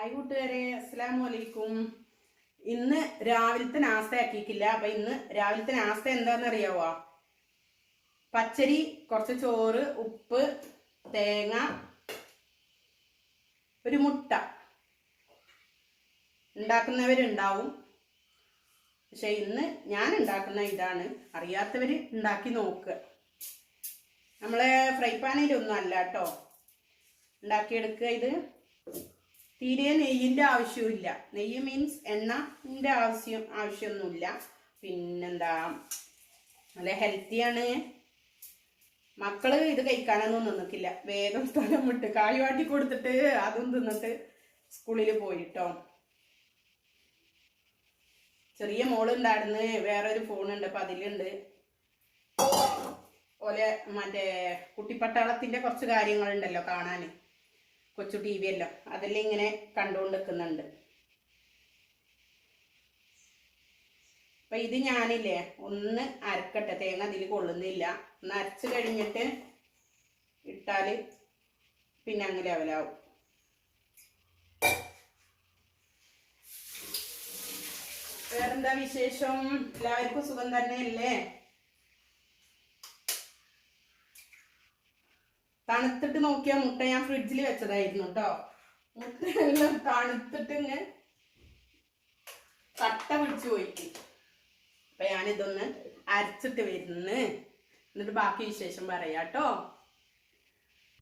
Hi കൂട്ടുകാരെ അസ്സാം വലൈക്കും ഇന്ന് രാവിലത്തെ നാസ്ത ആക്കിയിട്ടില്ല. അപ്പൊ ഇന്ന് രാവിലത്തെ നാസ്ത എന്താന്ന് അറിയാവോ പച്ചരി കുറച്ച് ചോറ് ഉപ്പ് തേങ്ങ ഒരു മുട്ട. ഉണ്ടാക്കുന്നവരുണ്ടാവും. പക്ഷെ ഇന്ന് ഞാൻ ഉണ്ടാക്കുന്ന ഇതാണ്. അറിയാത്തവർ ഉണ്ടാക്കി നോക്കുക നമ്മളെ ഫ്രൈ പാനിലൊന്നും അല്ല കേട്ടോ. ഉണ്ടാക്കിയെടുക്കുക ഇത്. തീരെ നെയ്യിന്റെ ആവശ്യമില്ല നെയ്യ് മീൻസ് എണ്ണന്റെ ആവശ്യം ആവശ്യമൊന്നുമില്ല. പിന്നെന്താ? നല്ല ഹെൽത്തിയാണ് മക്കൾ ഇത് കഴിക്കാനൊന്നും നിന്നിക്കില്ല വേഗം സ്ഥലം വിട്ട് കായ് വാട്ടി കൊടുത്തിട്ട് അതും തിന്നിട്ട് സ്കൂളിൽ പോയിട്ടോ. ചെറിയ മോളുണ്ടായിരുന്നു. വേറൊരു ഫോണുണ്ട്. അപ്പം അതിലുണ്ട്. ഓലെ മറ്റേ കുട്ടിപ്പട്ടാളത്തിന്റെ കുറച്ച് കാര്യങ്ങളുണ്ടല്ലോ കാണാൻ. കൊച്ചു ടി വി എല്ലാം അതെല്ലാം ഇങ്ങനെ കണ്ടുകൊണ്ട് നിൽക്കുന്നുണ്ട്. അപ്പൊ ഇത് ഞാനില്ലേ ഒന്ന് അരക്കട്ടെ. തേങ്ങ അതിൽ കൊള്ളുന്നില്ല. ഒന്ന് അരച്ച് കഴിഞ്ഞിട്ട് ഇട്ടാൽ പിന്നെ അങ്ങ് ലെവലാവും വേറെന്താ വിശേഷം? എല്ലാവർക്കും സുഖം തന്നെയല്ലേ? തണുത്തിട്ട് നോക്കിയ മുട്ട ഞാൻ ഫ്രിഡ്ജിൽ വെച്ചതായിരുന്നു കേട്ടോ മുട്ട എല്ലാം തണുത്തിട്ട് ഇങ്ങ് കട്ട പിടിച്ചു പോയിട്ട് അപ്പൊ ഞാനിതൊന്ന് അരച്ചിട്ട് വരുന്നു. എന്നിട്ട് ബാക്കി വിശേഷം പറയാട്ടോ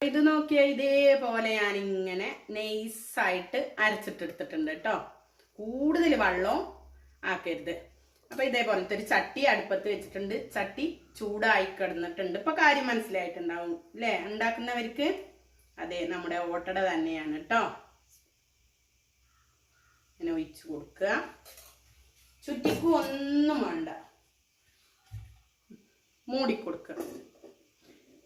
ഇത് നോക്കിയ ഇതേപോലെ ഞാൻ ഇങ്ങനെ നെയ്സായിട്ട് അരച്ചിട്ടെടുത്തിട്ടുണ്ട് കേട്ടോ കൂടുതൽ വെള്ളവും ആക്കരുത്. അപ്പൊ ഇതേപോലത്തെ ഒരു ചട്ടി അടുപ്പത്ത് വെച്ചിട്ടുണ്ട്. ചട്ടി ചൂടായി കിടന്നിട്ടുണ്ട്. ഇപ്പൊ കാര്യം മനസ്സിലായിട്ടുണ്ടാവും അല്ലേ ഉണ്ടാക്കുന്നവർക്ക് അതെ നമ്മുടെ ഓട്ടട തന്നെയാണ് കേട്ടോ ഇങ്ങനെ ഒഴിച്ചു കൊടുക്കുക. ചുറ്റിക്ക് ഒന്നും വേണ്ട. മൂടിക്കൊടുക്കുക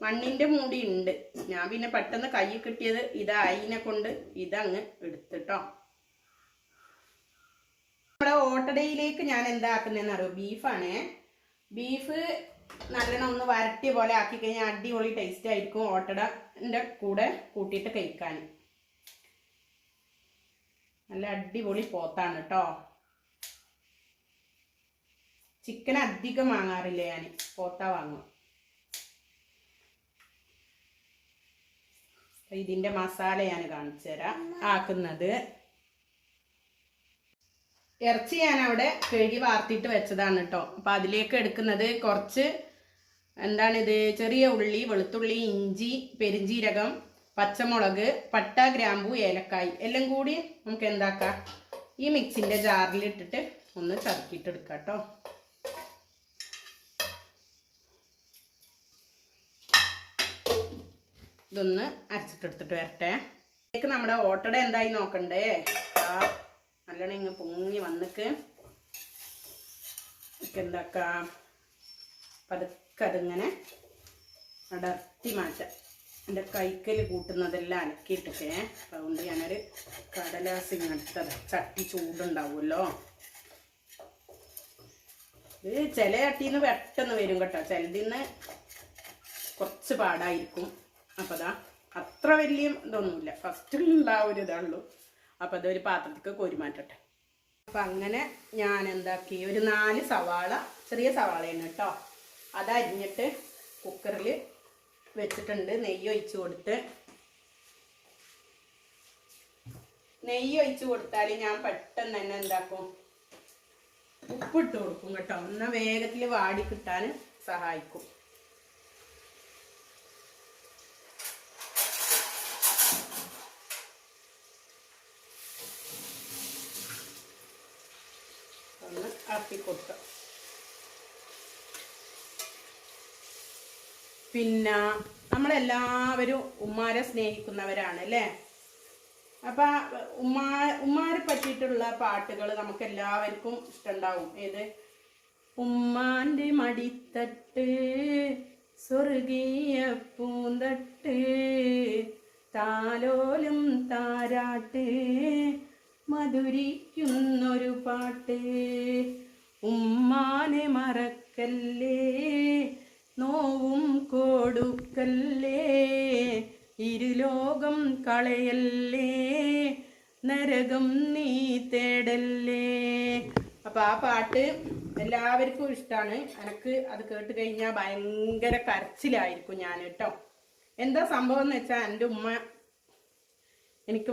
മണ്ണിന്റെ മൂടി ഉണ്ട്. ഞാൻ പിന്നെ പെട്ടെന്ന് കൈ കിട്ടിയത് ഇതായിനെ കൊണ്ട് ഇതങ്ങ് എടുത്തിട്ടോ നമ്മുടെ ഓട്ടടയിലേക്ക് ഞാൻ എന്താക്കുന്നതെന്ന് അറിയോ? ബീഫാണ്. ബീഫ് നല്ലോണം ഒന്ന് വരട്ടിയ പോലെ ആക്കി കഴിഞ്ഞാൽ അടിപൊളി ടേസ്റ്റ് ആയിരിക്കും ഓട്ടടന്റെ കൂടെ കൂട്ടിയിട്ട് കഴിക്കാൻ. നല്ല അടിപൊളി പോത്താണ് കേട്ടോ ചിക്കൻ അധികം വാങ്ങാറില്ല ഞാൻ പോത്ത വാങ്ങും. ഇതിന്റെ മസാല ഞാൻ കാണിച്ചു തരാം ആക്കുന്നത് ഇറച്ചി ഞാൻ അവിടെ കഴുകി വാർത്തിട്ട് വെച്ചതാണ് കേട്ടോ അപ്പൊ അതിലേക്ക് എടുക്കുന്നത് കുറച്ച് എന്താണിത്? ചെറിയ ഉള്ളി വെളുത്തുള്ളി ഇഞ്ചി പെരിഞ്ചീരകം പച്ചമുളക് പട്ട ഗ്രാമ്പു ഏലക്കായ്. എല്ലാം കൂടി നമുക്ക് എന്താക്കാം? ഈ മിക്സിന്റെ ജാറിൽ ഇട്ടിട്ട് ഒന്ന് ചതുക്കിയിട്ട് എടുക്കാം കേട്ടോ ഇതൊന്ന് അരച്ചിട്ടെടുത്തിട്ട് വരട്ടെ. ഇതിലേക്ക് നമ്മുടെ ഓട്ടട എന്തായി നോക്കണ്ടേ? ആ നല്ലോണം ഇങ്ങ് പൊങ്ങി വന്നിക്ക്. എന്താക്കാം? പതുക്കെ അതിങ്ങനെ അടർത്തി മാറ്റാം. എന്റെ കൈക്കൽ കൂട്ടുന്നതെല്ലാം അലക്കിയിട്ടൊക്കെ അതുകൊണ്ട് ഞാനൊരു കടലാസ് ഇങ്ങനത്തെ ചട്ടി ചൂടുണ്ടാവുമല്ലോ. ഇത് ചില ചട്ടിന്ന് പെട്ടെന്ന് വരും കേട്ടോ. ചിലതിന്ന് കുറച്ച് പാടായിരിക്കും. അപ്പോൾ അതാ അത്ര വലിയ ഇതൊന്നുമില്ല. ഫസ്റ്റിലുള്ള ആ ഒരു ഇതാണുള്ളൂ. അപ്പം അതൊരു പാത്രത്തേക്ക് കോരി മാറ്റട്ടെ. അപ്പം അങ്ങനെ ഞാൻ എന്താക്കി ഒരു നാല് സവാള ചെറിയ സവാളയാണ് കേട്ടോ. അതരിഞ്ഞിട്ട് കുക്കറിൽ വെച്ചിട്ടുണ്ട്. നെയ്യ് ഒഴിച്ച് കൊടുത്ത്. നെയ്യ് ഒഴിച്ച് കൊടുത്താൽ ഞാൻ പെട്ടെന്ന് തന്നെ എന്താക്കും? ഉപ്പിട്ട് കൊടുക്കും കേട്ടോ. എന്നാൽ വേഗത്തിൽ വാടി കിട്ടാൻ സഹായിക്കും. ഒന്ന് ആക്കി കൊടുക്കാം. പിന്നെ നമ്മളെല്ലാവരും ഉമ്മാരെ സ്നേഹിക്കുന്നവരാണ് അല്ലേ? അപ്പം ഉമ്മാ ഉമ്മാരെ പറ്റിയിട്ടുള്ള പാട്ടുകൾ നമുക്ക് എല്ലാവർക്കും ഇഷ്ടമുണ്ടാവും ഏത്? ഉമ്മാന്റെ മടിത്തട്ട് സ്വർഗീയ പൂന്തട്ട് താലോലും താരാട്ട് മധുരിക്കുന്നൊരു പാട്ട്. ഉമ്മാനെ മറക്കല്ലേ? നോവും കൊടുക്കല്ലേ? ഇരുലോകം കളയല്ലേ? നരകം നീ തേടല്ലേ? അപ്പൊ ആ പാട്ട് എല്ലാവർക്കും ഇഷ്ടമാണ് എനക്ക് അത് കേട്ട് കഴിഞ്ഞാൽ ഭയങ്കര കരച്ചിലായിരിക്കും ഞാൻ കേട്ടോ എന്താ സംഭവം എന്ന് വെച്ചാൽ എന്റെ ഉമ്മ എനിക്ക്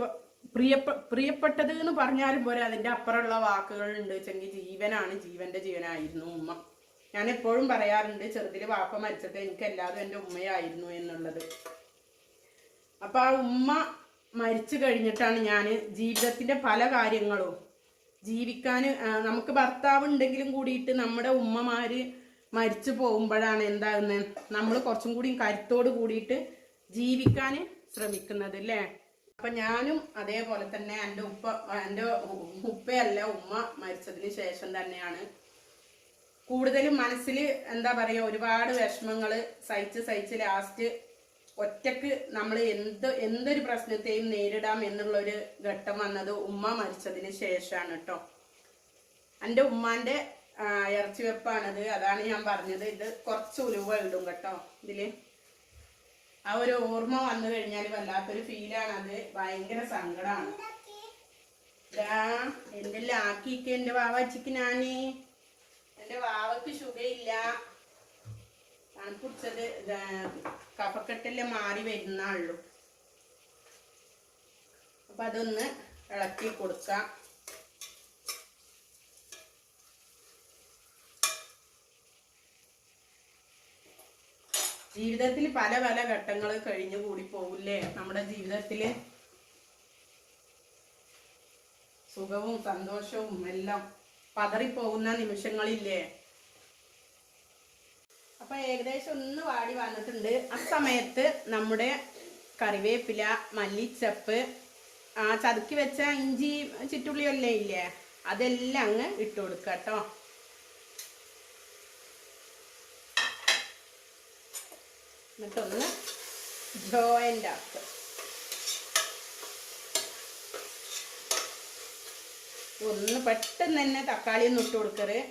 പ്രിയപ്പ പ്രിയപ്പെട്ടത് എന്ന് പറഞ്ഞാലും പോലെ അതിന്റെ അപ്പുറമുള്ള വാക്കുകൾ ഉണ്ട് വെച്ചെങ്കിൽ ജീവനാണ് ജീവന്റെ ജീവനായിരുന്നു ഉമ്മ. ഞാൻ എപ്പോഴും പറയാറുണ്ട് ചെറുതിൽ വാപ്പ മരിച്ചത് എനിക്ക് എല്ലാതും എന്റെ ഉമ്മയായിരുന്നു എന്നുള്ളത്. അപ്പൊ ആ ഉമ്മ മരിച്ചു കഴിഞ്ഞിട്ടാണ് ഞാൻ ജീവിതത്തിന്റെ പല കാര്യങ്ങളും ജീവിക്കാൻ നമുക്ക് ഭർത്താവ് ഉണ്ടെങ്കിലും കൂടിയിട്ട് നമ്മുടെ ഉമ്മമാര് മരിച്ചു പോകുമ്പോഴാണ് എന്താകുന്നത്? നമ്മൾ കുറച്ചും കൂടി കരുത്തോട് കൂടിയിട്ട് ജീവിക്കാൻ ശ്രമിക്കുന്നത് അല്ലേ അപ്പൊ ഞാനും അതേപോലെ തന്നെ എന്റെ ഉപ്പ എന്റെ ഉപ്പയല്ല ഉമ്മ മരിച്ചതിന് ശേഷം തന്നെയാണ്. കൂടുതലും മനസ്സിൽ എന്താ പറയുക ഒരുപാട് വിഷമങ്ങൾ സഹിച്ച് സഹിച്ച് ലാസ്റ്റ് ഒറ്റയ്ക്ക് നമ്മൾ എന്ത് എന്തൊരു പ്രശ്നത്തെയും നേരിടാം എന്നുള്ളൊരു ഘട്ടം വന്നത് ഉമ്മ മരിച്ചതിന് ശേഷമാണ് കേട്ടോ എന്റെ ഉമ്മാന്റെ ഇറച്ചി വെപ്പാണത് അതാണ് ഞാൻ പറഞ്ഞത്. ഇത് കുറച്ച് ഉലുവ ഇടും കേട്ടോ ഇതിൽ. ആ ഒരു ഓർമ്മ വന്നു കഴിഞ്ഞാൽ വല്ലാത്തൊരു ഫീലാണ് അത് ഭയങ്കര സങ്കടമാണ് എന്തെല്ലാം ആക്കിക്ക് എന്റെ വാവച്ചിക്ക് ഞാൻ. എന്റെ വാവക്ക് സുഖയില്ല. തണുപ്പിടിച്ചത് കഫക്കെട്ടെല്ലാം മാറി വരുന്നുള്ളൂ അപ്പൊ അതൊന്ന് ഇളക്കി കൊടുക്കാം. ജീവിതത്തിൽ പല പല ഘട്ടങ്ങൾ കഴിഞ്ഞു കൂടി പോകില്ലേ? നമ്മുടെ ജീവിതത്തിൽ സുഖവും സന്തോഷവും എല്ലാം പതറിപ്പോകുന്ന നിമിഷങ്ങളില്ലേ? അപ്പൊ ഏകദേശം ഒന്ന് വാടി വന്നിട്ടുണ്ട്. ആ സമയത്ത് നമ്മുടെ കറിവേപ്പില മല്ലിച്ചപ്പ് ആ ചതുക്കി വെച്ച ഇഞ്ചി ചുറ്റുള്ളിയല്ലേ ഇല്ലേ? അതെല്ലാം അങ്ങ് ഇട്ട് കൊടുക്കുക കേട്ടോ എന്നിട്ടൊന്ന് ജോയിന്റ് ആക്കുക ഒന്ന് പെട്ടെന്ന് തന്നെ തക്കാളി ഒന്ന് ഇട്ട് കൊടുക്കരുത്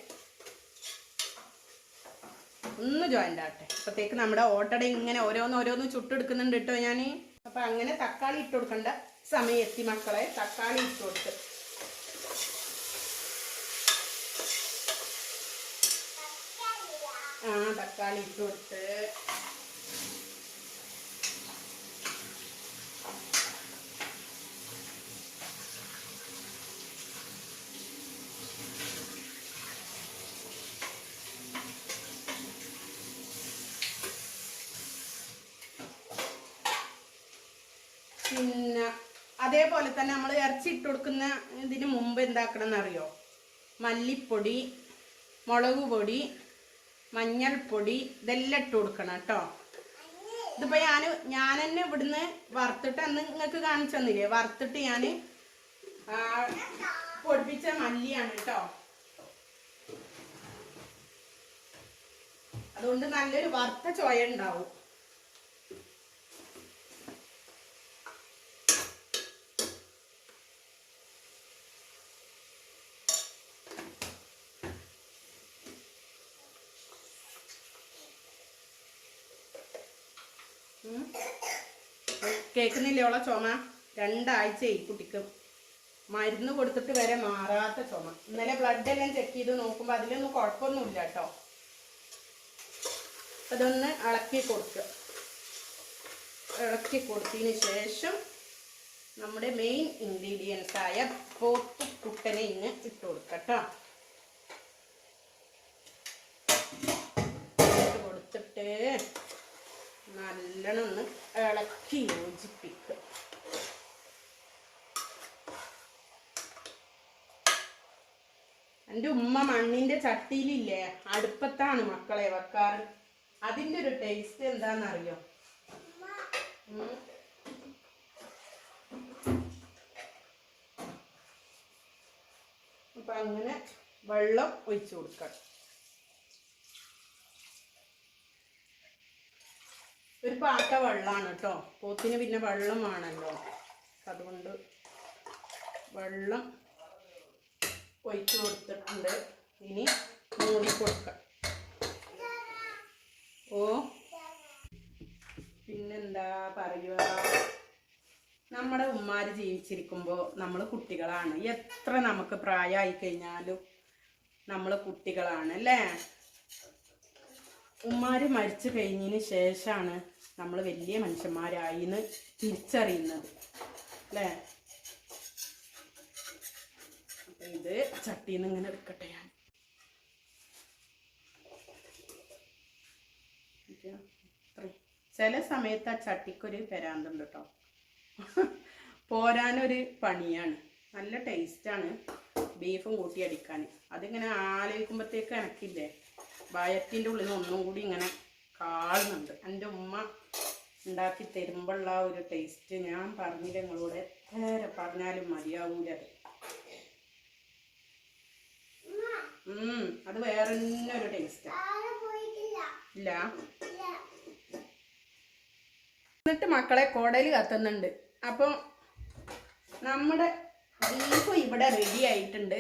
ഒന്ന് ജോയിന്റ് ആട്ടെ അപ്പോഴത്തേക്ക് നമ്മുടെ ഓട്ടട ഇങ്ങനെ ഓരോന്ന് ഓരോന്ന് ചുട്ടെടുക്കുന്നുണ്ട് കേട്ടോ ഞാൻ അപ്പം അങ്ങനെ തക്കാളി ഇട്ട് കൊടുക്കേണ്ട സമയം എത്തി മക്കളെ തക്കാളി ഇട്ട് കൊടുത്ത്. ആ തക്കാളി ഇട്ട് കൊടുത്ത് പിന്നെ അതേപോലെ തന്നെ നമ്മൾ ഇറച്ചി ഇട്ട് കൊടുക്കുന്ന ഇതിന് മുമ്പ് എന്താക്കണം എന്നറിയോ മല്ലിപ്പൊടി മുളക് പൊടി മഞ്ഞൾപ്പൊടി ഇതെല്ലാം ഇട്ട് കൊടുക്കണം കേട്ടോ. ഇതിപ്പോ ഞാൻ ഞാൻ തന്നെ ഇവിടുന്ന് വറുത്തിട്ട് അന്ന് നിങ്ങൾക്ക് കാണിച്ചു തന്നില്ലേ? വറുത്തിട്ട് ഞാൻ പൊടിപ്പിച്ച മല്ലിയാണ് കേട്ടോ. അതുകൊണ്ട് നല്ലൊരു വറുത്ത ചോയ ഉണ്ടാവും. കേൾക്കുന്നില്ലേ ചുമ? ചുമ രണ്ടാഴ്ചയായി കുട്ടിക്ക്. മരുന്ന് കൊടുത്തിട്ട് വരെ മാറാത്ത ചുമ. ഇന്നലെ ബ്ലഡ് എല്ലാം ചെക്ക് ചെയ്ത് നോക്കുമ്പോൾ അതിലൊന്നും കുഴപ്പമൊന്നുമില്ല കേട്ടോ അതൊന്ന് ഇളക്കി കൊടുക്കുക. ഇളക്കി കൊടുത്തതിന് ശേഷം നമ്മുടെ മെയിൻ ഇൻഗ്രീഡിയൻസ് ആയ പോത്ത് കുട്ടനെ ഇങ്ങ് ഇട്ട് കൊടുക്കുക കേട്ടോ ഇട്ട് കൊടുത്തിട്ട് നല്ലോണം ഒന്ന് ഇളക്കി യോജിപ്പിക്കുക. എന്റെ ഉമ്മ മണ്ണിന്റെ ചട്ടിയിലില്ലേ? അടുപ്പത്താണ് മക്കളെ വെക്കാറ്. അതിന്റെ ഒരു ടേസ്റ്റ് എന്താണെന്നറിയോ. അപ്പൊ അങ്ങനെ വെള്ളം ഒഴിച്ചു കൊടുക്കാം ഒരു പാട്ട വെള്ളമാണ് കേട്ടോ. പോത്തിന് പിന്നെ വെള്ളം വേണമല്ലോ അതുകൊണ്ട് വെള്ളം ഒഴിച്ചു കൊടുത്തിട്ടുണ്ട്. ഇനി മൂടി കൊടുക്കാം. ഓ. പിന്നെന്താ പറയുക? നമ്മുടെ ഉമ്മാര് ജീവിച്ചിരിക്കുമ്പോൾ നമ്മൾ കുട്ടികളാണ്. എത്ര നമുക്ക് പ്രായമായി കഴിഞ്ഞാലും നമ്മൾ കുട്ടികളാണ് അല്ലേ? ഉമ്മാര് മരിച്ചു കഴിഞ്ഞതിന് ശേഷമാണ് നമ്മൾ വലിയ മനുഷ്യന്മാരായിന്ന് തിരിച്ചറിയുന്നത്. അല്ലേ? ഇത് ചട്ടിന്ന് ഇങ്ങനെ എടുക്കട്ടെ ഞാൻ. ചില സമയത്ത് ആ ചട്ടിക്കൊരു പെരാന്തുണ്ട് കേട്ടോ. പോരാനൊരു പണിയാണ്. നല്ല ടേസ്റ്റാണ് ബീഫും കൂട്ടി അടിക്കാൻ. അതിങ്ങനെ ആലോചിക്കുമ്പോഴത്തേക്ക് എനക്കില്ലേ? വയറ്റിന്റെ ഉള്ളിൽ ഒന്നും കൂടി ഇങ്ങനെ കാണുന്നുണ്ട് എന്റെ ഉമ്മ ഉണ്ടാക്കി തരുമ്പോഴുള്ള ആ ഒരു ടേസ്റ്റ് ഞാൻ പറഞ്ഞില്ല നിങ്ങളോട് എത്ര പറഞ്ഞാലും മതിയാവൂല അത്. അത് വേറെ തന്നെ ഒരു ടേസ്റ്റാണ് ഇല്ല? എന്നിട്ട് മക്കളെ കോടയിൽ കത്തുന്നുണ്ട്. അപ്പോൾ നമ്മുടെ ബീഫ് ഇവിടെ റെഡി ആയിട്ടുണ്ട്.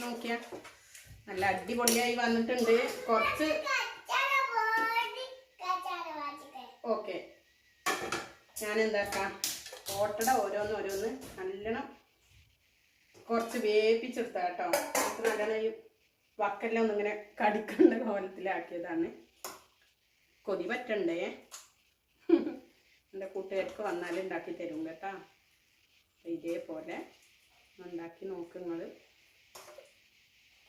നോക്കിയാ. നല്ല അടിപൊളിയായി വന്നിട്ടുണ്ട്. കുറച്ച് ഓക്കെ. ഞാൻ എന്താക്കാം ഓട്ടട ഓരോന്ന് ഓരോന്ന് നല്ലോണം കുറച്ച് വേപ്പിച്ചെടുത്ത കേട്ടോ. നമുക്ക് നല്ലോണം ഈ വക്കെല്ലാം ഒന്നിങ്ങനെ കടിക്കേണ്ട കോലത്തിലാക്കിയതാണ്. കൊതി പറ്റണ്ടേ? എന്റെ കൂട്ടുകാർക്ക് വന്നാൽ ഉണ്ടാക്കി തരും കേട്ടോ. ഇതേപോലെ ഉണ്ടാക്കി നോക്കുന്നത്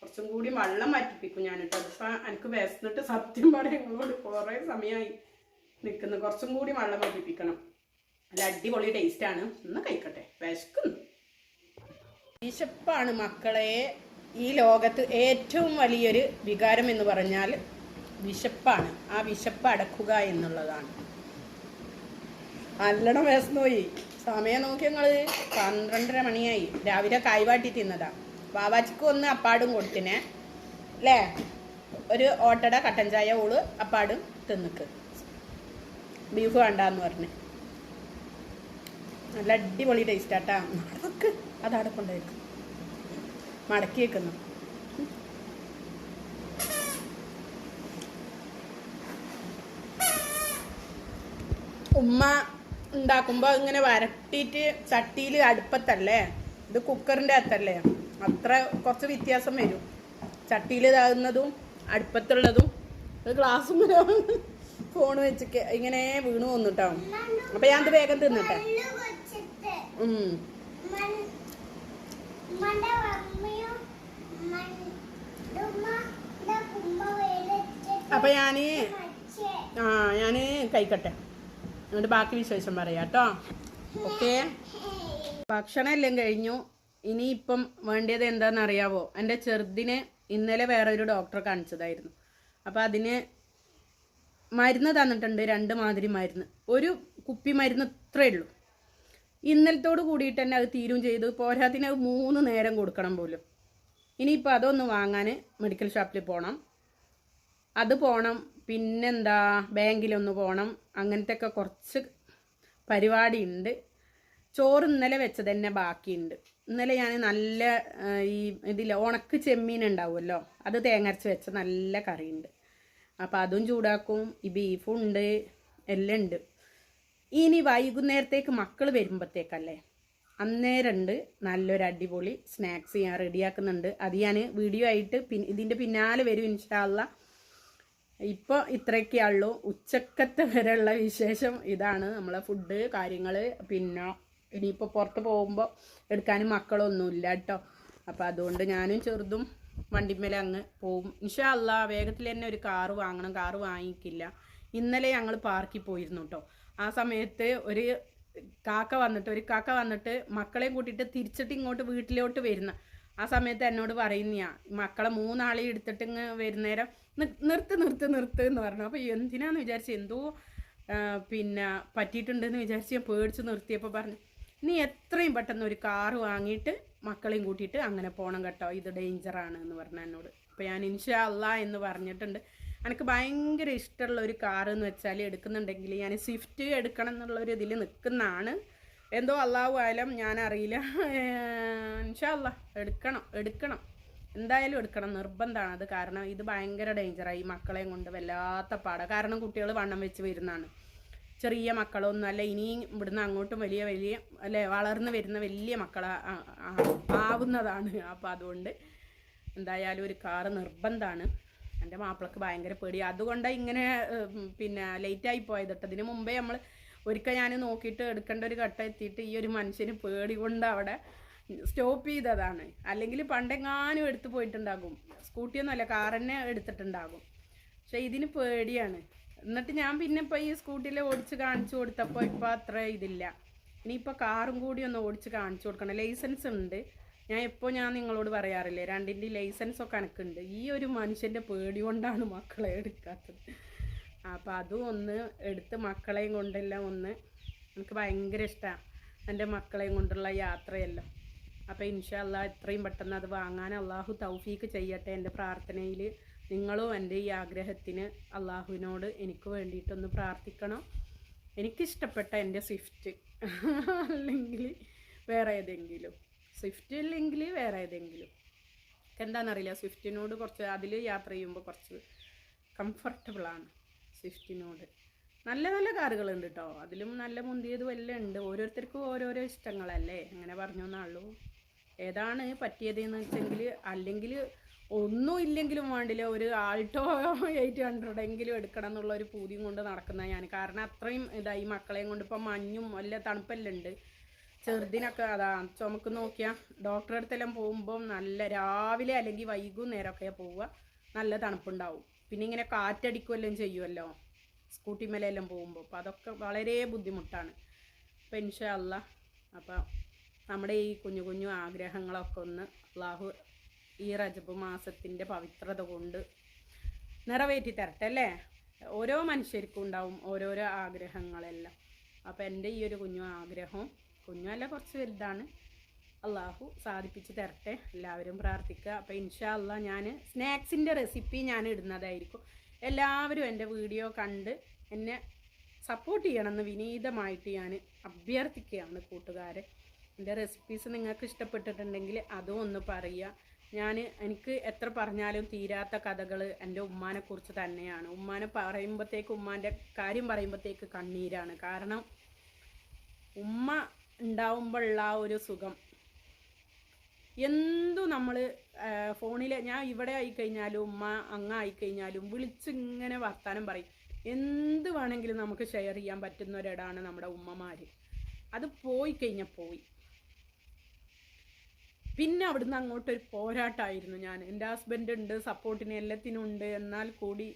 കുറച്ചും കൂടി വെള്ളം മാറ്റിപ്പിക്കും ഞാൻ കേട്ടോ അതിപ്പോൾ എനിക്ക് വിശന്നിട്ട് സത്യം പറയാം നിങ്ങളോട് കുറേ സമയമായി നിൽക്കുന്ന കുറച്ചും കൂടി വെള്ളം മാറ്റിപ്പിക്കണം നല്ല അടിപൊളി ടേസ്റ്റാണ് ഒന്ന് കഴിക്കട്ടെ. വിശക്കുന്നു. വിശപ്പാണ് മക്കളെ ഈ ലോകത്ത് ഏറ്റവും വലിയൊരു വികാരം എന്ന് പറഞ്ഞാൽ വിശപ്പാണ്. ആ വിശപ്പ് അടക്കുക എന്നുള്ളതാണ്. നല്ലോണം വിശന്നുപോയി സമയം നോക്കി ഞങ്ങൾ പന്ത്രണ്ടര മണിയായി. രാവിലെ കായ്വാട്ടി തിന്നതാ. വാവാച്ചിക്ക് ഒന്ന് അപ്പാടും കൊടുത്തിനെ. അല്ലേ ഒരു ഓട്ടട കട്ടൻ ചായ ഓൾ അപ്പാടും തിന്നിക്ക്. ബീഫ് വേണ്ടാന്ന് പറഞ്ഞ്. നല്ല അടിപൊളി ടേസ്റ്റാട്ടാ. മടക്ക് അതവിടെ കൊണ്ടുപോയിരിക്കും മടക്കി വെക്കുന്നു ഉമ്മ ഉണ്ടാക്കുമ്പോൾ ഇങ്ങനെ വരട്ടിയിട്ട് ചട്ടിയിൽ അടുപ്പത്തല്ലേ? ഇത് കുക്കറിന്റെ അകത്തല്ലേ? അത്ര കുറച്ച് വ്യത്യാസം വരും. ചട്ടിയിൽ ഇതാകുന്നതും അടുപ്പത്തുള്ളതും ഒരു ഗ്ലാസ് ഇങ്ങനെ ഫോൺ വെച്ച് ഇങ്ങനെ വീണ് വന്നിട്ടാവും അപ്പം ഞാൻ അത് വേഗം തിന്നട്ടെ. അപ്പൊ ഞാൻ ആ ഞാൻ കഴിക്കട്ടെ. എന്നിട്ട് ബാക്കി വിശേഷം പറയാട്ടോ കേട്ടോ. ഓക്കെ? ഭക്ഷണം എല്ലാം കഴിഞ്ഞു. ഇനിയിപ്പം വേണ്ടിയത് എന്താണെന്ന് അറിയാവോ എന്റെ ചെറുതിനെ ഇന്നലെ വേറെ ഒരു ഡോക്ടറെ കാണിച്ചതായിരുന്നു. അപ്പോൾ അതിന് മരുന്ന് തന്നിട്ടുണ്ട് രണ്ട് മാതിരി മരുന്ന്. ഒരു കുപ്പി മരുന്ന് ഇത്രയേ ഉള്ളൂ. ഇന്നലത്തോട് കൂടിയിട്ട് തന്നെ അത് തീരും ചെയ്തു. പോരാത്തിന് അത് മൂന്ന് നേരം കൊടുക്കണം പോലും. ഇനിയിപ്പോൾ അതൊന്ന് വാങ്ങാൻ മെഡിക്കൽ ഷോപ്പിൽ പോകണം. അത് പോകണം. പിന്നെന്താ ബാങ്കിലൊന്ന് പോകണം. അങ്ങനത്തെ ഒക്കെ കുറച്ച് പരിപാടിയുണ്ട്. ചോറ് ഇന്നലെ വെച്ചത് തന്നെ ബാക്കിയുണ്ട്. ഇന്നലെ ഞാൻ നല്ല ഈ ഇതിൽ ഉണക്ക് ചെമ്മീൻ ഉണ്ടാവുമല്ലോ അത് തേങ്ങരച്ച് വെച്ച നല്ല കറിയുണ്ട്. അപ്പോൾ അതും ചൂടാക്കും ഈ ബീഫും ഉണ്ട് എല്ലാം ഉണ്ട്. ഇനി വൈകുന്നേരത്തേക്ക് മക്കൾ വരുമ്പോഴത്തേക്കല്ലേ അന്നേരമുണ്ട് നല്ലൊരു അടിപൊളി സ്നാക്സ് ഞാൻ റെഡിയാക്കുന്നുണ്ട്. അത് ഞാൻ വീഡിയോ ആയിട്ട് പിൻ ഇതിന്റെ പിന്നാലെ വരും ഇൻഷാല്ല ഇപ്പോൾ ഇത്രയൊക്കെയുള്ളൂ ഉച്ചക്കത്തെ വരെയുള്ള വിശേഷം ഇതാണ് നമ്മളെ ഫുഡ് കാര്യങ്ങൾ പിന്നെ ഇനിയിപ്പോൾ പുറത്ത് പോകുമ്പോൾ എടുക്കാനും മക്കളൊന്നുമില്ല കേട്ടോ. അപ്പോൾ അതുകൊണ്ട് ഞാനും ചെറുതും വണ്ടിമേലെ അങ്ങ് പോകും ഇൻഷാ അല്ല വേഗത്തിൽ തന്നെ ഒരു കാറ് വാങ്ങണം. കാറ് വാങ്ങിക്കില്ല. ഇന്നലെ ഞങ്ങൾ പാർക്കിൽ പോയിരുന്നു കേട്ടോ. ആ സമയത്ത് ഒരു കാക്ക വന്നിട്ട് ഒരു കാക്ക വന്നിട്ട് മക്കളെയും കൂട്ടിയിട്ട് തിരിച്ചിട്ട് ഇങ്ങോട്ട് വീട്ടിലോട്ട് വരുന്ന. ആ സമയത്ത് എന്നോട് പറയുന്നയാ മക്കളെ മൂന്നാളെ എടുത്തിട്ട് ഇങ്ങ് വരുന്നേരം "നി- നിർത്ത് നിർത്ത് നിർത്ത് എന്ന് പറഞ്ഞു. അപ്പോൾ എന്തിനാന്ന് വിചാരിച്ച് എന്തോ പിന്നെ പറ്റിയിട്ടുണ്ടെന്ന് വിചാരിച്ച് ഞാൻ പേടിച്ച് നിർത്തിയപ്പോൾ പറഞ്ഞു നീ എത്രയും പെട്ടെന്ന് ഒരു കാറ് വാങ്ങിയിട്ട് മക്കളെയും കൂട്ടിയിട്ട് അങ്ങനെ പോകണം കേട്ടോ. ഇത് ഡേഞ്ചറാണ് എന്ന് പറഞ്ഞ എന്നോട്. അപ്പോൾ ഞാൻ ഇൻഷാ അല്ല എന്ന് പറഞ്ഞിട്ടുണ്ട്. എനിക്ക് ഭയങ്കര ഇഷ്ടമുള്ള ഒരു കാറ് എന്ന് വെച്ചാൽ എടുക്കുന്നുണ്ടെങ്കിൽ ഞാൻ സ്വിഫ്റ്റ് എടുക്കണം എന്നുള്ള ഒരു ഇതിൽ നിൽക്കുന്നതാണ്. എന്തോ അള്ളാഹു ആയാലും ഞാൻ അറിയില്ല. ഇൻഷാ അല്ല. എടുക്കണം എടുക്കണം. എന്തായാലും എടുക്കണം. നിർബന്ധമാണ് അത് കാരണം ഇത് ഭയങ്കര ഡേഞ്ചറായി മക്കളെയും കൊണ്ട് വല്ലാത്ത പാടാണ് കാരണം കുട്ടികൾ വണ്ണം വെച്ച് വരുന്നതാണ്. ചെറിയ മക്കളൊന്നും അല്ല ഇനിയും ഇവിടുന്ന് അങ്ങോട്ടും വലിയ വലിയ അല്ലെ വളർന്നു വരുന്ന വലിയ മക്കളാ ആവുന്നതാണ്. അപ്പോൾ അതുകൊണ്ട് എന്തായാലും ഒരു കാറ് നിർബന്ധമാണ് എന്റെ മാപ്പിളക്ക് ഭയങ്കര പേടി. അതുകൊണ്ടാണ് ഇങ്ങനെ പിന്നെ ലേറ്റായി പോയത്. കേട്ടോ ഇതിന് മുമ്പേ നമ്മൾ ഒരിക്കൽ ഞാൻ നോക്കിയിട്ട് എടുക്കേണ്ട ഒരു ഘട്ടം എത്തിയിട്ട് ഈ ഒരു മനുഷ്യന് പേടി കൊണ്ട് അവിടെ സ്റ്റോപ്പ് ചെയ്തതാണ്. അല്ലെങ്കിൽ പണ്ടെങ്ങാനും എടുത്തു പോയിട്ടുണ്ടാകും. സ്കൂട്ടിയൊന്നുമല്ല കാർ തന്നെ എടുത്തിട്ടുണ്ടാകും. പക്ഷെ ഇതിന് പേടിയാണ്. എന്നിട്ട് ഞാൻ പിന്നെ ഇപ്പോൾ ഈ സ്കൂട്ടിയിൽ ഓടിച്ച് കാണിച്ചു കൊടുത്തപ്പോൾ ഇപ്പോൾ അത്ര ഇതില്ല. ഇനിയിപ്പോൾ കാറും കൂടി ഒന്ന് ഓടിച്ച് കാണിച്ചു കൊടുക്കണം. ലൈസൻസ് ഉണ്ട്. ഞാൻ എപ്പോൾ ഞാൻ നിങ്ങളോട് പറയാറില്ലേ രണ്ടിന്റെ ലൈസൻസ് ഒക്കെ എനിക്കുണ്ട്. ഈ ഒരു മനുഷ്യന്റെ പേടി കൊണ്ടാണ് മക്കളെ എടുക്കാത്തത്. അപ്പോൾ അതും ഒന്ന് എടുത്ത് മക്കളെയും കൊണ്ടെല്ലാം ഒന്ന് എനിക്ക് ഭയങ്കര ഇഷ്ടമാണ് എന്റെ മക്കളെയും കൊണ്ടുള്ള യാത്രയെല്ലാം. അപ്പോൾ ഇൻഷാല്ല എത്രയും പെട്ടെന്ന് അത് വാങ്ങാൻ അള്ളാഹു തൗഫീക്ക് ചെയ്യട്ടെ എന്റെ പ്രാർത്ഥനയിൽ നിങ്ങളും എന്റെ ഈ ആഗ്രഹത്തിന് അള്ളാഹുവിനോട് എനിക്ക് വേണ്ടിയിട്ടൊന്ന് പ്രാർത്ഥിക്കണം? എനിക്കിഷ്ടപ്പെട്ട എന്റെ സ്വിഫ്റ്റ് അല്ലെങ്കിൽ വേറെ ഏതെങ്കിലും. സ്വിഫ്റ്റ് ഇല്ലെങ്കിൽ വേറെ ഏതെങ്കിലും. എന്താണെന്നറിയില്ല സ്വിഫ്റ്റിനോട് കുറച്ച് അതിൽ യാത്ര ചെയ്യുമ്പോൾ കുറച്ച് കംഫർട്ടബിളാണ് സ്വിഫ്റ്റിനോട്. നല്ല നല്ല കാറുകളുണ്ട് കേട്ടോ. അതിലും നല്ല മുന്തിയതും എല്ലാം ഉണ്ട്. ഓരോരുത്തർക്കും ഓരോരോ ഇഷ്ടങ്ങളല്ലേ? അങ്ങനെ പറഞ്ഞു എന്നാളൂ ഏതാണ് പറ്റിയതെന്ന് വെച്ചെങ്കിൽ അല്ലെങ്കിൽ ഒന്നും ഇല്ലെങ്കിലും വേണ്ടില്ല. ഒരു ആൾട്ടോ എയ്റ്റ് ഹൺഡ്രഡ് എങ്കിലും എടുക്കണം എന്നുള്ള ഒരു പൂതിയും കൊണ്ട് നടക്കുന്ന ഞാൻ. കാരണം അത്രയും ഇതായി മക്കളെയും കൊണ്ട് ഇപ്പം മഞ്ഞും വല്ല തണുപ്പെല്ലാം ഉണ്ട്. ചെറുതിനൊക്കെ അതാ ചുമക്ക് നോക്കിയാൽ ഡോക്ടറെ അടുത്തെല്ലാം പോകുമ്പോൾ നല്ല രാവിലെ അല്ലെങ്കിൽ വൈകുന്നേരമൊക്കെ പോവുക. നല്ല തണുപ്പുണ്ടാവും. പിന്നെ ഇങ്ങനെ കാറ്റടിക്കുമെല്ലാം ചെയ്യുമല്ലോ സ്കൂട്ടി മേലെല്ലാം പോകുമ്പോൾ അപ്പോൾ അതൊക്കെ വളരെ ബുദ്ധിമുട്ടാണ്. ഇൻഷാ അല്ല അപ്പോൾ നമ്മുടെ ഈ കുഞ്ഞു കുഞ്ഞു ആഗ്രഹങ്ങളൊക്കെ ഒന്ന് അള്ളാഹു ഈ റജബ് മാസത്തിന്റെ പവിത്രത കൊണ്ട് നിറവേറ്റി തരട്ടെ അല്ലേ? ഓരോ മനുഷ്യർക്കും ഉണ്ടാവും ഓരോരോ ആഗ്രഹങ്ങളെല്ലാം. അപ്പോൾ എന്റെ ഈ ഒരു കുഞ്ഞു ആഗ്രഹവും കുഞ്ഞല്ല കുറച്ച് വലുതാണ്. അള്ളാഹു സാധിപ്പിച്ച് തരട്ടെ എല്ലാവരും പ്രാർത്ഥിക്കുക. അപ്പോൾ ഇൻഷാ അല്ല ഞാൻ സ്നാക്സിന്റെ റെസിപ്പി ഞാൻ ഇടുന്നതായിരിക്കും. എല്ലാവരും എന്റെ വീഡിയോ കണ്ട് എന്നെ സപ്പോർട്ട് ചെയ്യണമെന്ന് വിനീതമായിട്ട് ഞാൻ അഭ്യർത്ഥിക്കുകയാണ് കൂട്ടുകാരെ. എന്റെ റെസിപ്പീസ് നിങ്ങൾക്ക് ഇഷ്ടപ്പെട്ടിട്ടുണ്ടെങ്കിൽ അതും ഒന്ന് പറയുക. ഞാൻ എനിക്ക് എത്ര പറഞ്ഞാലും തീരാത്ത കഥകൾ എന്റെ ഉമ്മാനെക്കുറിച്ച് തന്നെയാണ്. ഉമ്മാനെ പറയുമ്പോഴത്തേക്ക് ഉമ്മാന്റെ കാര്യം പറയുമ്പോഴത്തേക്ക് കണ്ണീരാണ്. കാരണം ഉമ്മ ഉണ്ടാവുമ്പോഴുള്ള ആ ഒരു സുഖം. എന്തു നമ്മൾ ഫോണിൽ ഞാൻ ഇവിടെ ആയിക്കഴിഞ്ഞാലും ഉമ്മ അങ്ങ ആയിക്കഴിഞ്ഞാലും വിളിച്ചിങ്ങനെ വർത്താനം പറയും. എന്ത് വേണമെങ്കിലും നമുക്ക് ഷെയർ ചെയ്യാൻ പറ്റുന്ന ഒരിടാണ് നമ്മുടെ ഉമ്മമാർ അത് പോയി കഴിഞ്ഞാൽ പോയി. പിന്നെ അവിടുന്ന് അങ്ങോട്ട് ഒരു പോരാട്ടമായിരുന്നു ഞാൻ. എന്റെ ഹസ്ബൻഡ് ഉണ്ട് സപ്പോർട്ടിന് എല്ലാത്തിനും ഉണ്ട്. എന്നാൽ കൂടി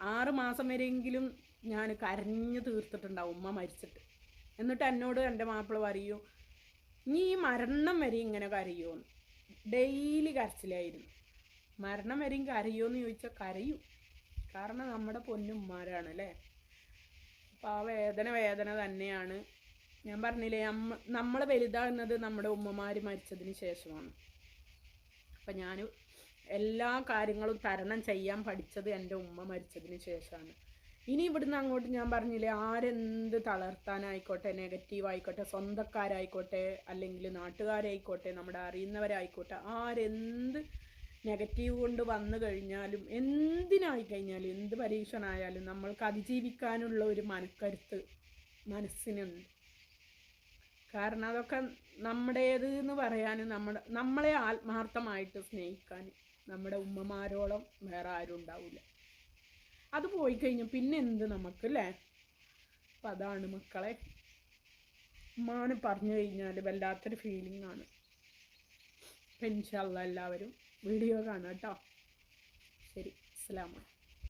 ആറ് മാസം വരെയെങ്കിലും ഞാൻ കരഞ്ഞു തീർത്തിട്ടുണ്ടാവും ഉമ്മ മരിച്ചിട്ട്. എന്നിട്ട് എന്നോട് എന്റെ മാപ്പിള പറയൂ നീ ഈ മരണം വരെ ഇങ്ങനെ കരയുമെന്ന് ഡെയിലി കരച്ചിലായിരുന്നു. മരണം വരെയും കരയുമെന്ന് ചോദിച്ചാൽ കരയൂ. കാരണം നമ്മുടെ പൊന്നുമ്മാരാണ് അല്ലേ? അപ്പോൾ ആ വേദന വേദന തന്നെയാണ്. ഞാൻ പറഞ്ഞില്ലേ നമ്മ നമ്മൾ വലുതാകുന്നത് നമ്മുടെ ഉമ്മമാർ മരിച്ചതിന് ശേഷമാണ്. അപ്പം ഞാൻ എല്ലാ കാര്യങ്ങളും തരണം ചെയ്യാൻ പഠിച്ചത് എന്റെ ഉമ്മ മരിച്ചതിന് ശേഷമാണ്. ഇനി ഇവിടുന്ന് അങ്ങോട്ട് ഞാൻ പറഞ്ഞില്ലേ ആരെന്ത് തളർത്താനായിക്കോട്ടെ നെഗറ്റീവ് ആയിക്കോട്ടെ സ്വന്തക്കാരായിക്കോട്ടെ അല്ലെങ്കിൽ നാട്ടുകാരായിക്കോട്ടെ നമ്മുടെ അറിയുന്നവരായിക്കോട്ടെ ആരെന്ത് നെഗറ്റീവ് കൊണ്ട് വന്നു കഴിഞ്ഞാലും എന്തിനായി കഴിഞ്ഞാലും എന്ത് പരീക്ഷണമായാലും നമ്മൾക്ക് അതിജീവിക്കാനുള്ള ഒരു മനക്കരുത്ത് മനസ്സിനുണ്ട്. കാരണം അതൊക്കെ നമ്മുടേത് എന്ന് പറയാൻ നമ്മുടെ നമ്മളെ ആത്മാർത്ഥമായിട്ട് സ്നേഹിക്കാൻ നമ്മുടെ ഉമ്മമാരോളം വേറെ ആരും ഉണ്ടാവില്ല. അത് പോയി കഴിഞ്ഞു പിന്നെ എന്ത് നമുക്ക് അല്ലേ അപ്പം അതാണ് മക്കളെ. ഉമ്മാന് പറഞ്ഞു കഴിഞ്ഞാൽ വല്ലാത്തൊരു ഫീലിംഗ് ആണ്. അപ്പം എല്ലാവരും വീഡിയോ കാണാം കേട്ടോ. ശരി അസ്സലാമു അലൈക്കും.